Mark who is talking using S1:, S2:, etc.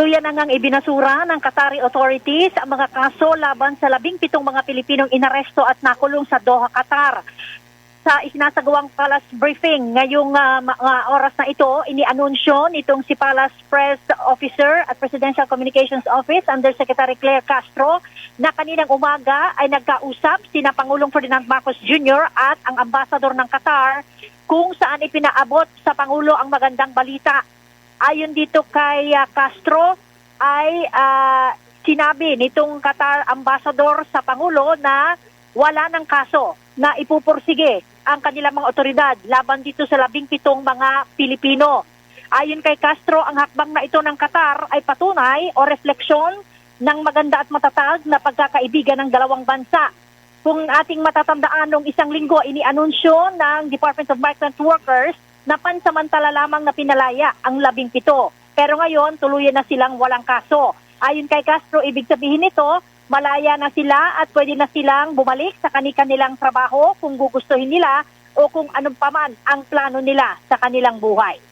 S1: Tuluyan na ngang ibinasura ng Qatari authorities ang mga kaso laban sa labing pitong mga Pilipinong inaresto at nakulong sa Doha, Qatar. Sa isinasagawang Palace briefing ngayong ah, mga oras na ito, inianunsyo nitong si Palace Press Officer at Presidential Communications Office Undersecretary Claire Castro na kaninang umaga ay nagkausap sina Pangulong Ferdinand Marcos Jr. at ang ambassador ng Qatar kung saan ipinaabot sa Pangulo ang magandang balita ayon dito kay ah, Castro ay ah, sinabi nitong Qatar ambassador sa Pangulo na wala ng kaso na ipupursige ang kanilang mga otoridad laban dito sa labing pitong mga Pilipino. Ayon kay Castro, ang hakbang na ito ng Qatar ay patunay o refleksyon ng maganda at matatag na pagkakaibigan ng dalawang bansa. Kung ating matatandaan nung isang linggo, inianunsyo ng Department of Migrant Workers na pansamantala lamang na pinalaya ang labing pito. Pero ngayon, tuluyan na silang walang kaso. Ayon kay Castro, ibig sabihin nito, malaya na sila at pwede na silang bumalik sa kanilang trabaho kung gugustuhin nila o kung anong paman ang plano nila sa kanilang buhay.